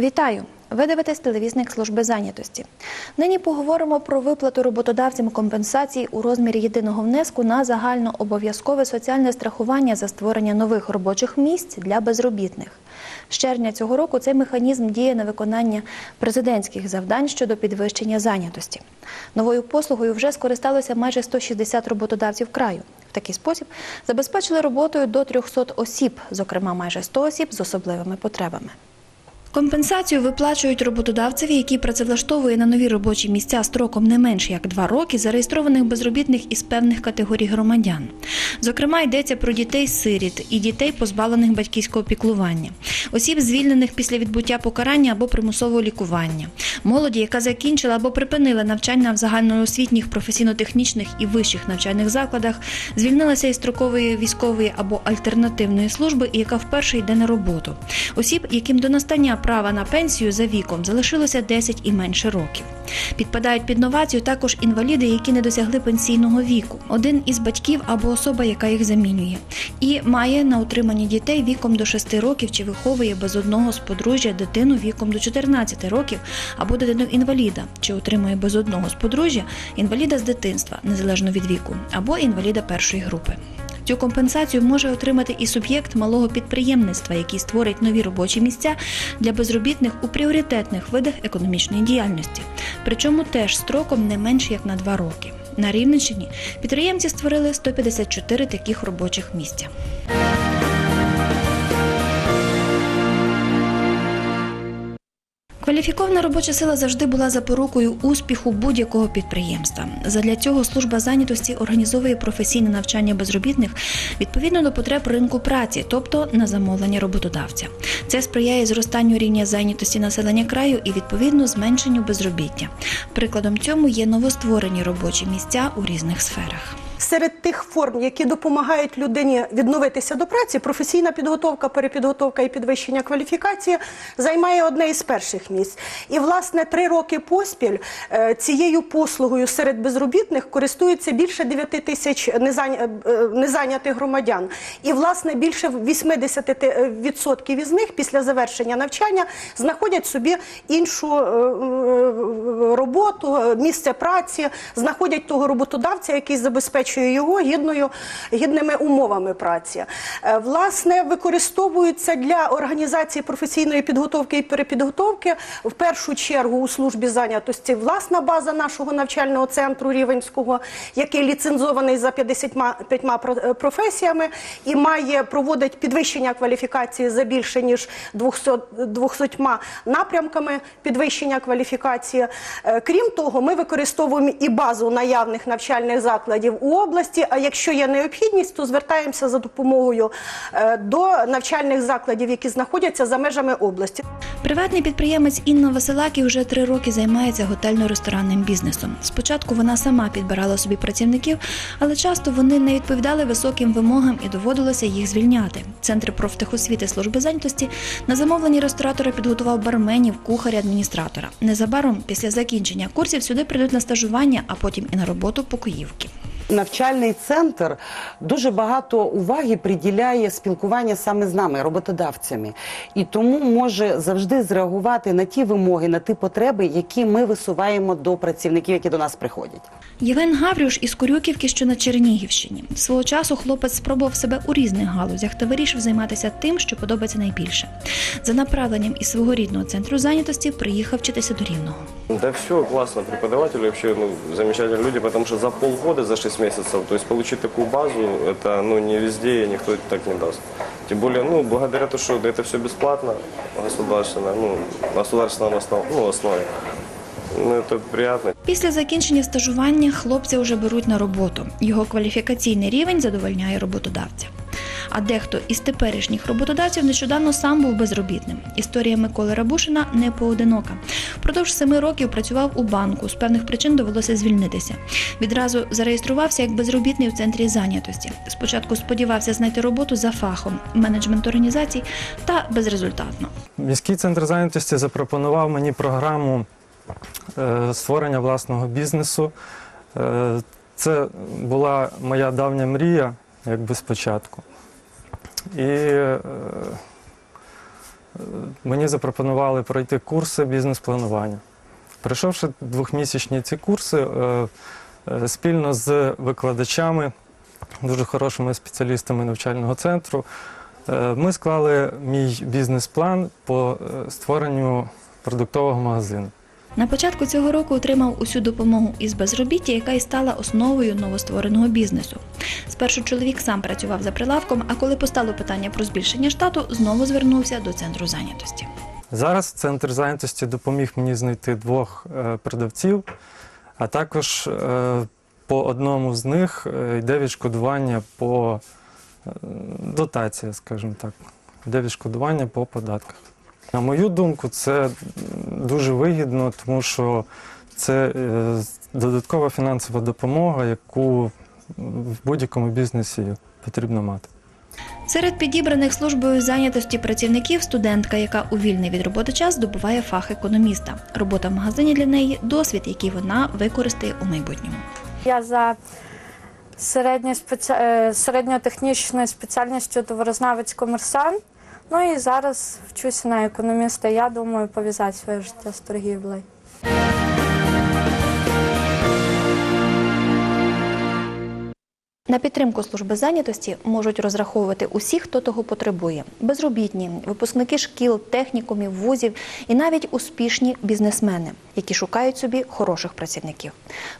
Вітаю! Ви дивитесь телевізник служби зайнятості. Нині поговоримо про виплату роботодавцям компенсацій у розмірі єдиного внеску на загальнообов'язкове соціальне страхування за створення нових робочих місць для безробітних. З червня цього року цей механізм діє на виконання президентських завдань щодо підвищення зайнятості. Новою послугою вже скористалося майже 160 роботодавців краю. В такий спосіб забезпечили роботою до 300 осіб, зокрема майже 100 осіб з особливими потребами. Компенсацію виплачують роботодавцеві, який працевлаштовує на нові робочі місця строком не менше як два роки зареєстрованих безробітних із певних категорій громадян. Зокрема, йдеться про дітей-сиріт і дітей, позбавлених батьківського піклування, осіб, звільнених після відбуття покарання або примусового лікування, молоді, яка закінчила або припинила навчання в загальноосвітніх професійно-технічних і вищих навчальних закладах, звільнилася із строкової військової або альтернативної служби і яка вперше йде на роботу. Осіб, яким до настання права на пенсію за віком залишилося 10 і менше років. Підпадають під новацію також інваліди, які не досягли пенсійного віку, один із батьків або особа, яка їх замінює, і має на утриманні дітей віком до 6 років чи виховує без одного з подружжя дитину віком до 14 років або дитину інваліда, чи утримує без одного з подружжя інваліда з дитинства, незалежно від віку, або інваліда першої групи. Цю компенсацію може отримати і суб'єкт малого підприємництва, який створить нові робочі місця для безробітних у пріоритетних видах економічної діяльності, причому теж строком не менш як на два роки. На Рівненщині підприємці створили 154 таких робочих місця. Кваліфікована робоча сила завжди була запорукою успіху будь-якого підприємства. Задля цього служба зайнятості організовує професійне навчання безробітних відповідно до потреб ринку праці, тобто на замовлення роботодавця. Це сприяє зростанню рівня зайнятості населення краю і відповідно зменшенню безробіття. Прикладом цьому є новостворені робочі місця у різних сферах. Серед тих форм, які допомагають людині відновитися до праці, професійна підготовка, перепідготовка і підвищення кваліфікації займає одне із перших місць. І, власне, три роки поспіль е, цією послугою серед безробітних користується більше 9 тисяч е, незайнятих громадян. І, власне, більше 80% із них після завершення навчання знаходять собі іншу е, е, роботу, е, місце праці, знаходять того роботодавця, який забезпечує його гідною, гідними умовами праці. Е, Власне, використовуються для організації професійної підготовки і перепідготовки в першу чергу у службі зайнятості власна база нашого навчального центру Рівенського, який ліцензований за 55 професіями і має проводить підвищення кваліфікації за більше ніж 200, 200 напрямками підвищення кваліфікації. Е, Крім того, ми використовуємо і базу наявних навчальних закладів у області. А якщо є необхідність, то звертаємося за допомогою е, до навчальних закладів, які знаходяться за межами області. Приватний підприємець Інна Василакі вже три роки займається готельно-ресторанним бізнесом. Спочатку вона сама підбирала собі працівників, але часто вони не відповідали високим вимогам і доводилося їх звільняти. Центр профтехосвіти служби зайнятості на замовлення ресторатора підготував барменів, кухаря, адміністратора. Незабаром після закінчення курсів сюди прийдуть на стажування, а потім і на роботу покоївки. Навчальний центр дуже багато уваги приділяє спілкування саме з нами, роботодавцями, і тому може завжди зреагувати на ті вимоги, на ті потреби, які ми висуваємо до працівників, які до нас приходять. Євген Гаврюш із Корюківки, що на Чернігівщині. Свого часу хлопець спробував себе у різних галузях та вирішив займатися тим, що подобається найбільше. За направленням із свого рідного центру зайнятості приїхав вчитися до Рівного. Да все классно, преподаватели вообще ну, замечательные люди, потому что за полгода, за 6 месяцев, то есть получить такую базу, это ну, не везде, и никто так не даст. Тем более, ну, благодаря тому, что это все бесплатно, государственно, ну, на государственном основ, ну, основе. Ну, это приятно. Після закінчення стажування хлопця вже беруть на роботу. Його кваліфікаційний рівень задовольняє роботодавця. А дехто із теперішніх роботодавців нещодавно сам був безробітним. Історія Миколи Рабушина не поодинока. Впродовж семи років працював у банку. З певних причин довелося звільнитися. Відразу зареєструвався як безробітний в центрі зайнятості. Спочатку сподівався знайти роботу за фахом, менеджмент організацій та безрезультатно. Міський центр зайнятості запропонував мені програму е, створення власного бізнесу. Е, Це була моя давня мрія, якби спочатку. І е, мені запропонували пройти курси бізнес-планування. Пройшовши двохмісячні ці курси, е, е, спільно з викладачами, дуже хорошими спеціалістами навчального центру, е, ми склали мій бізнес-план по е, створенню продуктового магазину. На початку цього року отримав усю допомогу із безробіття, яка і стала основою новоствореного бізнесу. Спершу чоловік сам працював за прилавком, а коли постало питання про збільшення штату, знову звернувся до центру зайнятості. Зараз центр зайнятості допоміг мені знайти двох е, продавців, а також е, по одному з них е, йде відшкодування по дотація, скажімо так, йде відшкодування по податках. На мою думку, це дуже вигідно, тому що це е, додаткова фінансова допомога, яку в будь-якому бізнесі потрібно мати. Серед підібраних службою зайнятості працівників студентка, яка у вільний від роботи час здобуває фах економіста. Робота в магазині для неї досвід, який вона використає у майбутньому. Я за середньо спеці... е, середньотехнічною спеціальністю товарознавець комерсант. Ну і зараз вчуся на економіста. Я думаю пов'язати своє життя з торгівлею. На підтримку служби зайнятості можуть розраховувати усі, хто того потребує: безробітні, випускники шкіл, технікумів, вузів і навіть успішні бізнесмени, які шукають собі хороших працівників.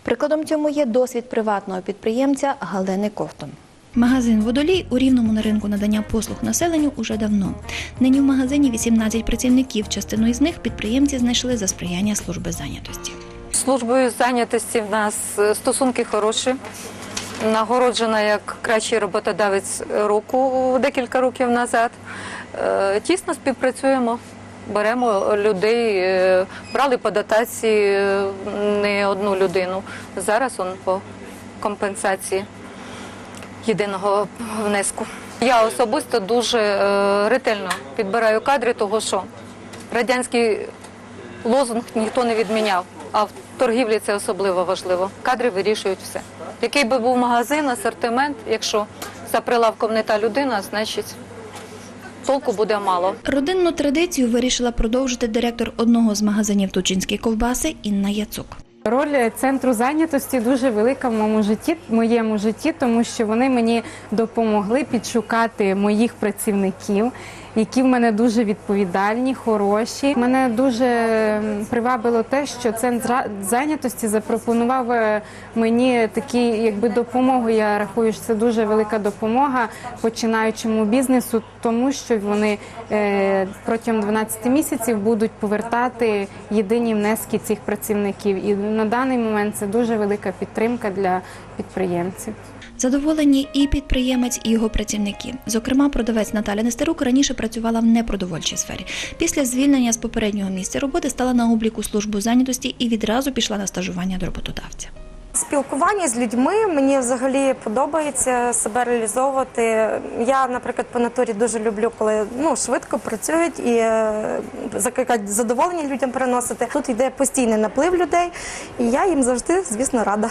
Прикладом цьому є досвід приватного підприємця Галини Ковтун. Магазин Водолій у рівному на ринку надання послуг населенню уже давно. Нині в магазині 18 працівників. Частину із них підприємці знайшли за сприяння служби зайнятості. Службою зайнятості в нас е, стосунки хороші. Нагороджена як кращий роботодавець року декілька років назад. Е, Тісно співпрацюємо, беремо людей, е, брали по дотації не одну людину. Зараз он по компенсації єдиного внеску. Я особисто дуже е, ретельно підбираю кадри, того що радянський лозунг ніхто не відміняв, а в торгівлі це особливо важливо. Кадри вирішують все. Який би був магазин, асортимент, якщо за прилавком не та людина, значить толку буде мало. Родинну традицію вирішила продовжити директор одного з магазинів Тучинські ковбаси Інна Яцук. Роль центру зайнятості дуже велика в моєму житті, моєму житті, тому що вони мені допомогли підшукати моїх працівників, які в мене дуже відповідальні, хороші. Мене дуже привабило те, що центр зайнятості запропонував е, мені такі, якби допомогу. Я рахую, що це дуже велика допомога починаючому бізнесу, тому що вони е, протягом 12 місяців будуть повертати єдині внески цих працівників. І на даний момент це дуже велика підтримка для підприємців. Задоволені і підприємець, і його працівники. Зокрема, продавець Наталя Нестерук раніше працювала в непродовольчій сфері. Після звільнення з попереднього місця роботи стала на обліку службу зайнятості і відразу пішла на стажування до роботодавця. Спілкування з людьми мені взагалі подобається себе реалізовувати. Я, наприклад, по натурі дуже люблю, коли ну швидко працюють і е, закликають задоволення людям приносити. Тут йде постійний наплив людей, і я їм завжди, звісно, рада.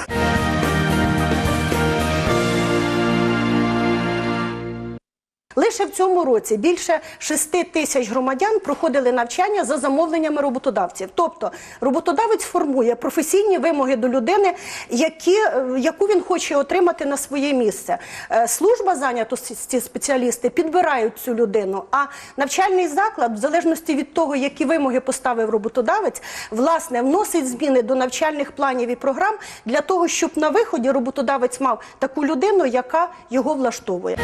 Лише в цьому році більше 6 тисяч громадян проходили навчання за замовленнями роботодавців. Тобто роботодавець формує професійні вимоги до людини, які, е, яку він хоче отримати на своє місце. Е, Служба зайнятості спеціалісти підбирають цю людину, а навчальний заклад, в залежності від того, які вимоги поставив роботодавець, власне вносить зміни до навчальних планів і програм для того, щоб на виході роботодавець мав таку людину, яка його влаштовує.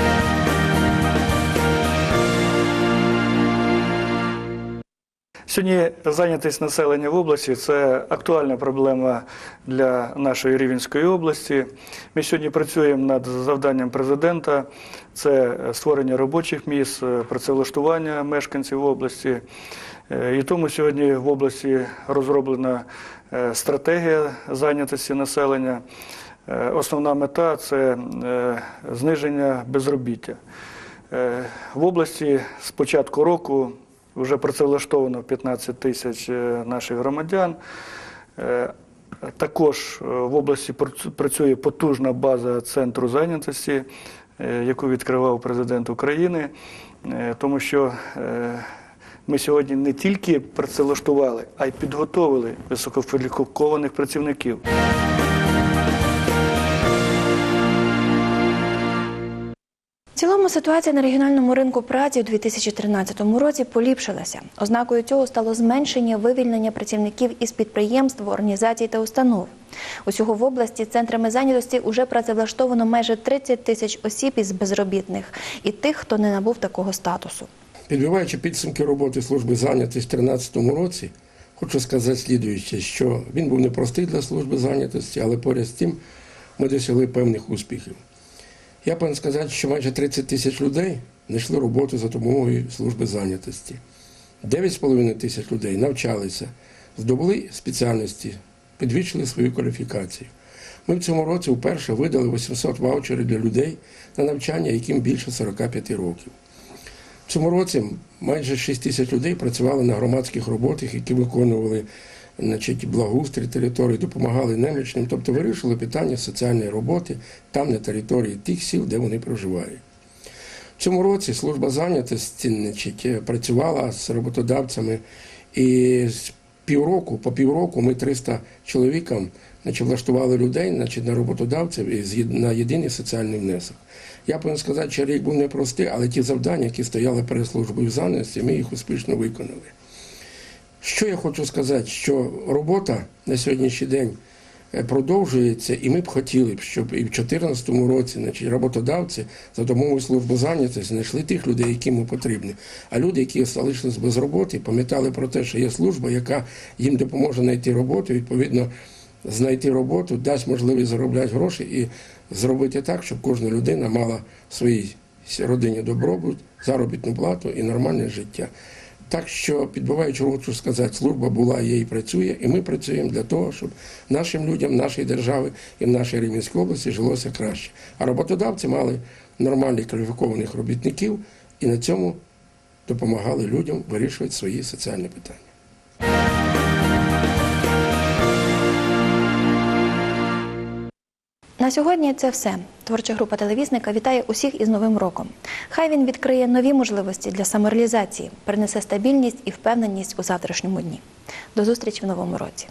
Сьогодні зайнятість населення в області це актуальна проблема для нашої Рівенської області. Ми сьогодні працюємо над завданням президента: це створення робочих місць, працевлаштування мешканців області. Е, І тому сьогодні в області розроблена е, стратегія зайнятості населення. Е, Основна мета це е, зниження безробіття. Е, В області з початку року вже працевлаштовано 15 тисяч е, наших громадян. Е, Також е, в області працю- працює потужна база центру зайнятості, яку відкривав президент України, тому що Ми сьогодні не тільки працевлаштували, а й підготовили висококваліфікованих працівників. Цілому ситуація на регіональному ринку праці у 2013 році поліпшилася. Ознакою цього стало зменшення вивільнення працівників із підприємств, організацій та установ. Усього в області центрами зайнятості уже працевлаштовано майже 30 тисяч осіб із безробітних і тих, хто не набув такого статусу. Підбиваючи підсумки роботи служби зайнятості в 2013 році, хочу сказати слідуюче, що він був непростий для служби зайнятості, але поряд з тим ми досягли певних успіхів. Я повинен сказати, що майже 30 тисяч людей знайшли роботу за допомогою служби зайнятості. 9,5 тисяч людей навчалися, здобули спеціальності, підвищили свою кваліфікацію. Ми в цьому році вперше видали 800 ваучерів для людей на навчання, яким більше 45 років. В цьому році майже 6 тисяч людей працювали на громадських роботах, які виконували значить, благоустрій території, допомагали немічним, тобто вирішили питання соціальної роботи там, на території тих сіл, де вони проживають. В цьому році служба зайнятості значить, працювала з роботодавцями і півроку, по півроку ми 300 чоловікам значить, влаштували людей значить, на роботодавців і на єдиний соціальний внесок. Я повинен сказати, що рік був непростий, але ті завдання, які стояли перед службою зайнятості, ми їх успішно виконали. Що я хочу сказати, що робота на сьогоднішній день е, продовжується, і ми б хотіли б, щоб і в 2014 році значить, роботодавці за допомогою служби зайнятості знайшли тих людей, які їм потрібні. А люди, які залишились без роботи, пам'ятали про те, що є служба, яка їм допоможе знайти роботу, відповідно, знайти роботу, дасть можливість заробляти гроші і зробити так, щоб кожна людина мала своїй родині добробут, заробітну плату і нормальне життя. Так що, підбиваючи хочу сказати, служба була, є і працює, і ми працюємо для того, щоб нашим людям, нашій держави і в нашій Рівненській області жилося краще. А роботодавці мали нормальних кваліфікованих робітників і на цьому допомагали людям вирішувати свої соціальні питання. На сьогодні це все. Творча група телевізника вітає усіх із Новим роком. Хай він відкриє нові можливості для самореалізації, принесе стабільність і впевненість у завтрашньому дні. До зустрічі в новому році.